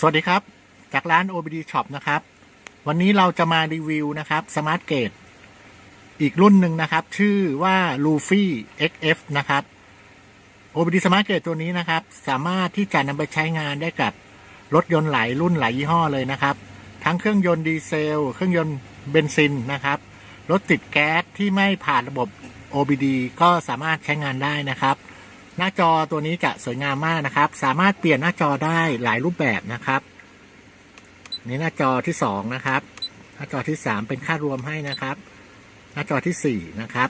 สวัสดีครับ จากร้าน OBD Shop นะครับ วันนี้เราจะมารีวิวนะครับสมาร์ทเกตอีกรุ่นหนึ่งนะครับ ชื่อว่า Luffy XF นะครับ OBD Smart Gate ตัวนี้นะครับ สามารถที่จะนำไปใช้งานได้กับรถยนต์หลายรุ่นหลายยี่ห้อเลยนะครับ ทั้งเครื่องยนต์ดีเซล เครื่องยนต์เบนซินนะครับ รถติดแก๊สที่ไม่ผ่านระบบ OBD ก็สามารถใช้งานได้นะครับ หน้าจอตัวนี้จะสวยงามมากนะครับ สามารถเปลี่ยนหน้าจอได้หลายรูปแบบนะครับนี่หน้าจอที่สองนะครับ หน้าจอที่สามเป็นค่ารวมให้นะครับ หน้าจอที่สี่นะครับ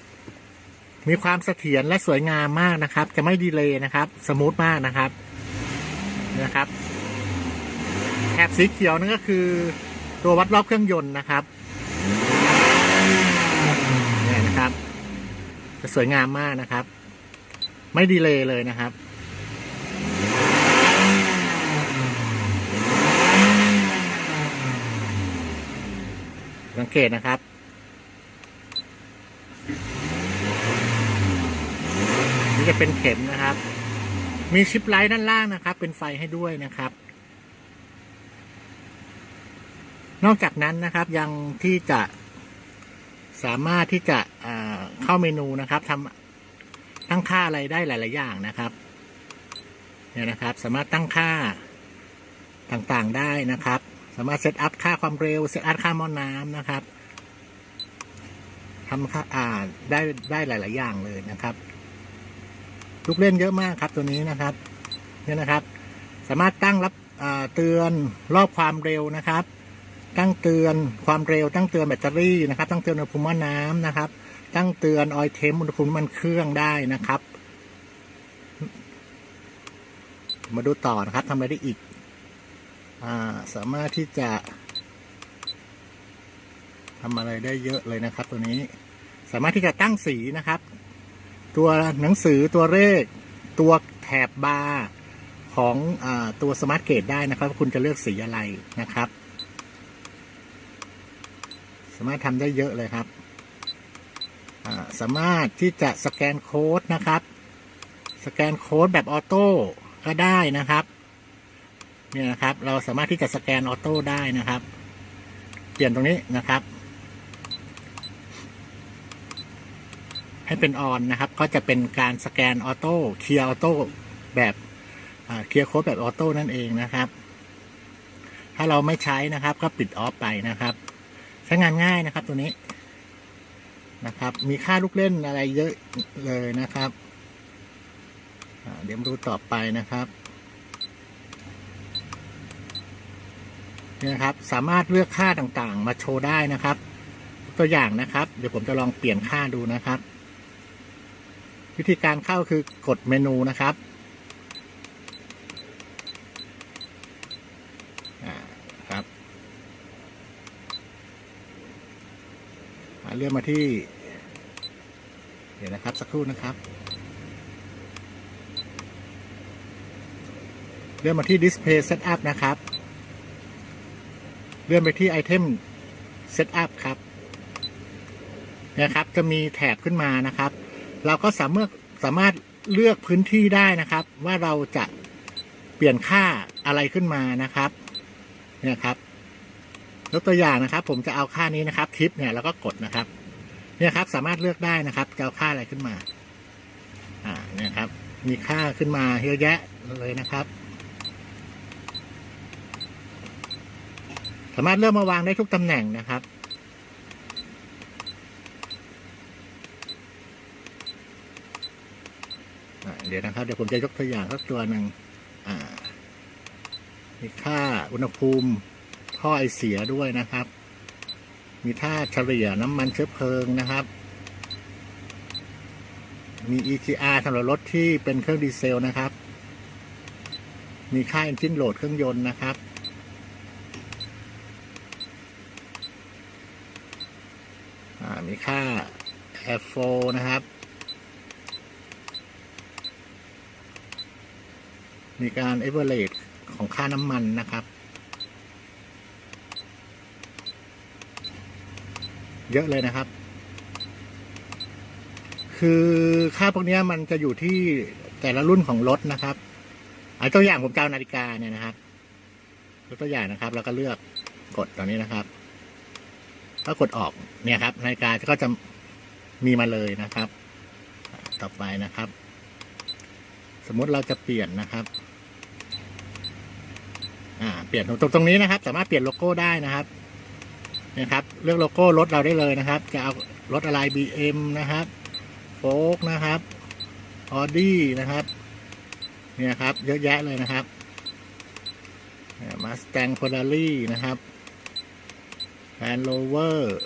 มีความเสถียรและสวยงามมากนะครับ จะไม่ดีเลย์นะครับ สมูทมากนะครับนะครับแถบสีเขียวนั่นก็คือ ตัววัดรอบเครื่องยนต์นะครับนี่นะครับ จะสวยงามมากนะครับ ไม่ดีเลยเลยนะครับ สังเกตนะครับ นี่จะเป็นเข็มนะครับ มีชิปไลท์ด้านล่างนะครับ เป็นไฟให้ด้วยนะครับ นอกจากนั้นนะครับยังที่จะสามารถที่จะเข้าเมนูนะครับทำ ตั้งค่าอะไรได้หลาย ๆ อย่างนะครับเนี่ยนะครับ สามารถตั้งค่าต่างๆได้นะครับ สามารถเซตอัพค่าความเร็วเซตอัพค่าหม้อน้ำนะครับทำค่าอ่าได้ได้หลาย ๆ อย่างเลยนะครับลูกเล่นเยอะมากครับตัวนี้นะครับเนี่ยนะครับ สามารถตั้งรับเตือนรอบความเร็วนะครับ ตั้งเตือนความเร็ว ตั้งเตือนแบตเตอรี่นะครับ ตั้งเตือนอุณหภูมิม้อน้ำนะครับ ตั้งเตือนออยเทมอุณหภูมิมันเครื่องได้นะครับ มาดูต่อนะครับทำอะไรได้อีกอาสามารถที่จะทำอะไรได้เยอะเลยนะครับ ตัวนี้สามารถที่จะตั้งสีนะครับ ตัวหนังสือตัวเลขตัวแถบบาร์ของอตัวสมาร์ทเกตได้นะครับคุณจะเลือกสีอะไรนะครับ สามารถทำได้เยอะเลยครับ สามารถที่จะสแกนโค้ดนะครับ สแกนโค้ดแบบออโต้ก็ได้นะครับ เนี่ยนะครับ เราสามารถที่จะสแกนออโต้ได้นะครับ เปลี่ยนตรงนี้นะครับ ให้เป็นออนนะครับ ก็จะเป็นการสแกนออโต้เคลียร์ออโต้แบบเคลียร์โค้ดแบบออโต้นั่นเองนะครับ ถ้าเราไม่ใช้นะครับ ก็ปิดออฟไปนะครับ ใช้งานง่ายนะครับตัวนี้ นะครับ มีค่าลูกเล่นอะไรเยอะเลยนะครับ เดี๋ยวมดูต่อไปนะครับนี่นะครับ สามารถเลือกค่าต่างๆ มาโชว์ได้นะครับ ตัวอย่างนะครับ เดี๋ยวผมจะลองเปลี่ยนค่าดูนะครับ วิธีการเข้าคือกดเมนูนะครับอ่าครับ อ่า เลื่อนมาที่ เดี๋ยวนะครับ สักครู่นะครับ เลื่อนมาที่ Display Setup นะครับ เลื่อนไปที่ Item Setup ครับนะครับ จะมีแถบขึ้นมานะครับ เราก็สามารถสามารถเลือกพื้นที่ได้นะครับ ว่าเราจะเปลี่ยนค่าอะไรขึ้นมานะครับ เนี่ยครับ ยกตัวอย่างนะครับ ผมจะเอาค่านี้นะครับทิปเนี่ยแล้วก็กดนะครับ เนี่ยครับสามารถเลือกได้นะครับจะเอาค่าอะไรขึ้นมา อ่าเนี่ยครับ มีค่าขึ้นมาเยอะแยะเลยนะครับ สามารถเลือกมาวางได้ทุกตำแหน่งนะครับเดี๋ยวนะครับเดี๋ยวผมจะยกตัวอย่างสักตัวหนึ่งอ่ามีค่าอุณหภูมิ ท่อไอเสียด้วยนะครับ มีค่าเฉลี่ยน้ำมันเชื้อเพลิงนะครับ มี EGR สำหรับรถที่เป็นเครื่องดีเซลนะครับ มีค่า engine load เครื่องยนต์นะครับมีค่า airflow นะครับ มีการ average ของค่าน้ำมันนะครับ เยอะเลยนะครับ คือค่าพวกนี้มันจะอยู่ที่แต่ละรุ่นของรถนะครับอาตัวอย่างผมจะเอานาฬิกาเนี่ยนะครับยกตัวอย่างนะครับ แล้วก็เลือกกดตรงนี้นะครับก็กดออกเนี่ยครับนาฬิกาก็จะมีมาเลยนะครับ ต่อไปนะครับ สมมติเราจะเปลี่ยนนะครับ อ่า เปลี่ยนตรงตรงนี้นะครับ สามารถเปลี่ยนโลโก้ได้นะครับ นี่ยครับ เลือกโลโก้รถเราได้เลยนะครับ จะเอารถอะไร BM นะครับโฟกนะครับออดี้นะครับ เนี่ยครับ เยอะแยะเลยนะครับมาส t ตง f ฟอร์รารี่นะครับแ a นโ r เวอร์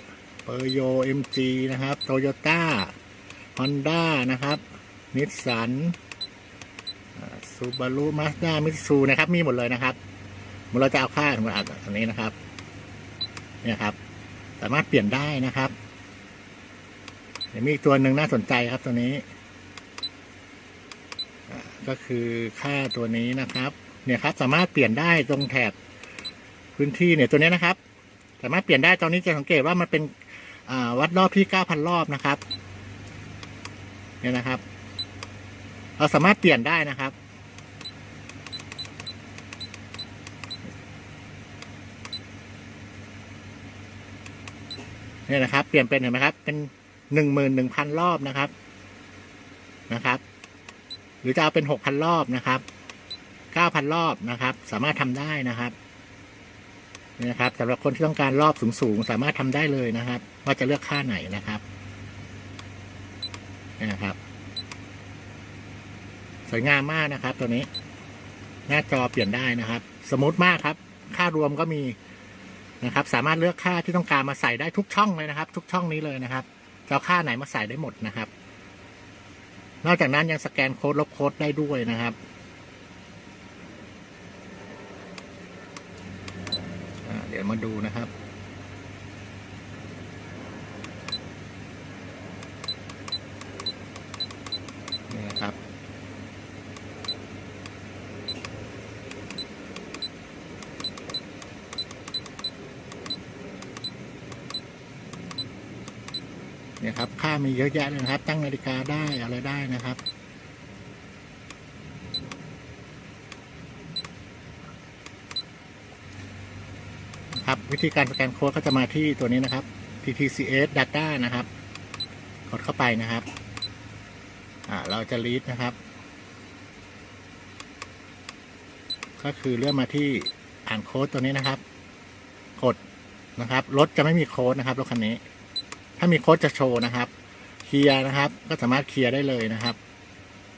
เปอร์โยเอ็มจีนะครับโตโยต้าฮอนด้านะครับนิสสันซูบารุมาสด้ามิตซูนะครับ มีหมดเลยนะครับเมื่อเราจะเอาค่าของอันนี้นะครับ เนี่ยครับ สามารถเปลี่ยนได้นะครับ เดี๋ยวมีอีกตัวหนึ่งน่าสนใจครับตัวนี้ก็คือค่าตัวนี้นะครับ เนี่ยครับ สามารถเปลี่ยนได้ตรงแถบพื้นที่เนี่ยตัวนี้นะครับ สามารถเปลี่ยนได้ตอนนี้จะสังเกตว่ามันเป็นวัดรอบที่เก้าพันรอบนะครับ เนี่ยนะครับ เราสามารถเปลี่ยนได้นะครับ เนี่ยนะครับ เปลี่ยนเป็นเห็นไหมครับ เป็นหนึ่งหมื่นหนึ่งพันรอบนะครับนะครับ หรือจะเอาเป็นหกพันรอบนะครับเก้าพันรอบนะครับ สามารถทำได้นะครับนี่นะครับสำหรับคนที่ต้องการรอบสูงๆสามารถทำได้เลยนะครับ ว่าจะเลือกค่าไหนนะครับนี่นะครับ สวยงามมากนะครับ ตัวนี้ หน้าจอเปลี่ยนได้นะครับ สมูทมากครับ ค่ารวมก็มี นะครับ สามารถเลือกค่าที่ต้องการมาใส่ได้ทุกช่องเลยนะครับ ทุกช่องนี้เลยนะครับเอาค่าไหนมาใส่ได้หมดนะครับ นอกจากนั้นยังสแกนโค้ดลบโค้ดได้ด้วยนะครับเดี๋ยวมาดูนะครับ นี่นะครับ เนี่ย ค่ามีเยอะแยะเลยนะครับ ตั้งนาฬิกาได้อะไรได้นะครับ ครับวิธีการสแกนโค้ดก็จะมาที่ตัวนี้นะครับ TTCS Data นะครับ กดเข้าไปนะครับอ่าเราจะรีดนะครับ ก็คือเลื่อนมาที่อ่านโค้ดตัวนี้นะครับ กดนะครับรถจะไม่มีโค้ดนะครับรถคันนี้ ถ้ามีโค้ดจะโชว์นะครับ เคลียร์นะครับ ก็สามารถเคลียร์ได้เลยนะครับ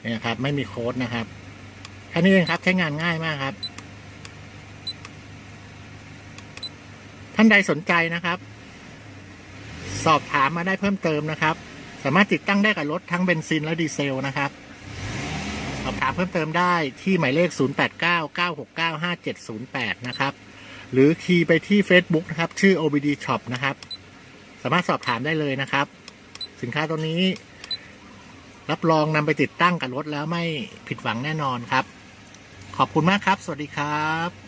เนี่ยครับ ไม่มีโค้ดนะครับแค่นี้เองครับ ใช้งานง่ายมากครับ ท่านใดสนใจนะครับ สอบถามมาได้เพิ่มเติมนะครับ สามารถติดตั้งได้กับรถทั้งเบนซินและดีเซลนะครับ สอบถามเพิ่มเติมได้ที่หมายเลข 0899695708 นะครับ หรือคีย์ไปที่ Facebook นะครับ ชื่อ OBD Shop นะครับ สามารถสอบถามได้เลยนะครับ สินค้าตัวนี้ รับรองนำไปติดตั้งกับรถแล้วไม่ผิดหวังแน่นอนครับ ขอบคุณมากครับ สวัสดีครับ